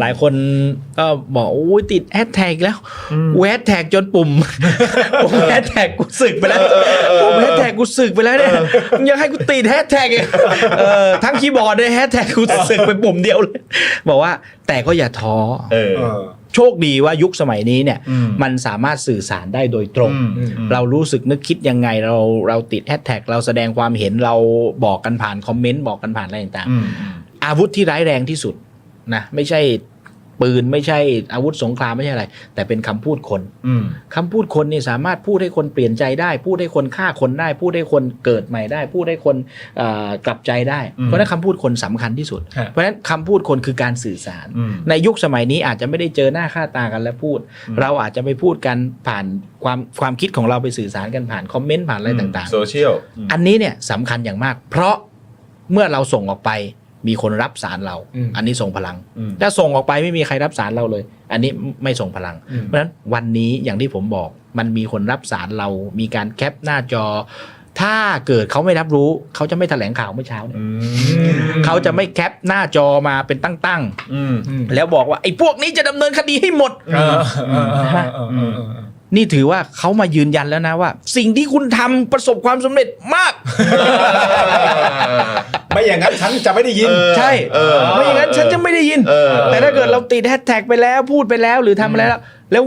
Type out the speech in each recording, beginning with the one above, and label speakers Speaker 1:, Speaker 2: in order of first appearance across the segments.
Speaker 1: หลายคนก็บอกโอ้ยติดแฮชแท็กแล้วแฮชแท็กจนปุ่มผมแฮชแท็กกูสึกไปแล้วผมแฮชแท็กกูสึกไปแล้วเนี่ยมึงยังให้กูติดแฮชแท็กอีกเออทั้งคีย์บอร์ดเลยแฮชแท็กกูสึกไปปุ่มเดียวเลยบอกว่าแต่ก็อย่าท้อ
Speaker 2: เออ
Speaker 3: เออ
Speaker 1: โชคดีว่ายุคสมัยนี้เนี่ย
Speaker 3: อืม
Speaker 1: มันสามารถสื่อสารได้โดยตรง
Speaker 3: อืมอืม
Speaker 1: เรารู้สึกนึกคิดยังไงเราเราติดแฮชแท็กเราแสดงความเห็นเราบอกกันผ่านคอมเมนต์บอกกันผ่านอะไรต่าง
Speaker 3: อืม
Speaker 1: ๆอาวุธที่ร้ายแรงที่สุด นะไม่ใช่ปืนไม่ใช่อาวุธสงครามไม่ใช่อะไร แต่เป็นคำพูดคน
Speaker 3: อืม
Speaker 1: คำพูดคนนี่สามารถพูดให้คนเปลี่ยนใจได้ พูดให้คนฆ่าคนได้ พูดให้คนเกิดใหม่ได้ พูดให้คนเอ่อกลับใจได้
Speaker 3: อืม
Speaker 1: เพราะฉะนั้นคำพูดคนสำคัญที่สุด
Speaker 3: ฮะ
Speaker 1: เพราะฉะนั้นคำพูดคนคือการสื่อสาร
Speaker 3: อืม
Speaker 1: ในยุคสมัยนี้อาจจะไม่ได้เจอหน้าค่าตากันแล้วพูด
Speaker 3: อืม
Speaker 1: เราอาจจะไปพูดกันผ่านความความคิดของเราไปสื่อสารกันผ่านคอมเมนต์ผ่านอะไรต่าง
Speaker 2: โซเชียล
Speaker 1: ๆอันนี้เนี่ยสำคัญอย่างมาก เพราะเมื่อเราส่งออกไป มีคนรับสารเรา
Speaker 3: อืม
Speaker 1: อันนี้ส่งพลัง
Speaker 3: อืม
Speaker 1: ถ้าส่งออกไปไม่มีใครรับสารเราเลย อันนี้ไม่ส่งพลัง
Speaker 3: อืม
Speaker 1: เพราะฉะนั้นวันนี้อย่างที่ผมบอก มันมีคนรับสารเรา มีการแคปหน้าจอ ถ้าเกิดเขาไม่รับรู้ เขาจะไม่แถลงข่าวเมื่อเช้าเนี่ยเขาจะไม่แคปหน้าจอมาเป็นตั้ง
Speaker 2: อืม
Speaker 3: อืม
Speaker 1: ๆแล้วบอกว่าไอ้พวกนี้จะดำเนินคดีให้หมด
Speaker 3: เออเออเออเออเออเออเออ
Speaker 1: นี่ถือว่าเขามายืนยันแล้วนะว่า สิ่งที่คุณทำประสบความสำเร็จมาก
Speaker 3: ไม่อย่างนั้นฉันจะไม่ได้ยิน
Speaker 2: เออ
Speaker 1: ใช่
Speaker 2: เออ
Speaker 1: ไม่อย่างนั้นฉันจะไม่ได้ยิน
Speaker 2: เออ
Speaker 1: แต่ถ้าเกิดเราติดแฮชแท็กไปแล้วพูดไปแล้วหรือทำอะไรแล้ว แล้ว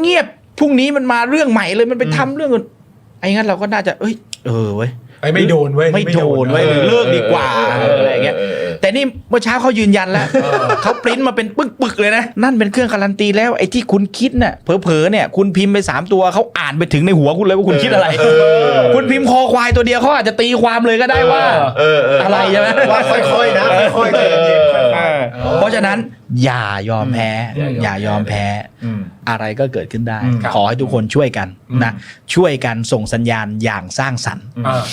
Speaker 1: เงียบพรุ่งนี้มันมาเรื่องใหม่เลยมันไปทำเรื่องอื่นไอ้งั้นเราก็น่าจะเอ้ย เออเว้ย
Speaker 3: ไอ้ไม่โดนเว้ย
Speaker 1: ไม่โดนเว้ยหรือเลิกดีกว่า
Speaker 2: เออ
Speaker 1: อะไรอย่างเงี้ย
Speaker 2: เออเออ
Speaker 1: แต่นี่เมื่อเช้าเขายืนยันแล้วเขาปริ้นมาเป็นปึกๆเลยนะ นั่นเป็นเครื่องการันตีแล้วไอ้ที่คุณคิดน่ะเผลอๆเนี่ย คุณพิมพ์ไปสามตัวเขาอ่านไปถึงในหัวคุณเลยว่าคุณคิดอะไร คุณพิมพ์คอควายตัวเดียวเขาอาจจะตีความเลยก็ได้ว่า
Speaker 2: เออเออ
Speaker 1: อะไรใช่ไหม
Speaker 3: ว่าค่อยๆนะค่อยๆใจเย็นๆค่ อยๆ
Speaker 1: เพราะฉะนั้นอย่ายอมแพ้
Speaker 3: อืม
Speaker 1: อย่ายอมแพ้
Speaker 3: อืม
Speaker 1: อะไรก็เกิดขึ้นได้
Speaker 3: อืมครับ
Speaker 1: ขอให้ทุกคนช่วยกัน
Speaker 3: อืม
Speaker 1: นะ ช่วยกันส่งสัญญาณอย่างสร้างสรรค์
Speaker 3: อ่า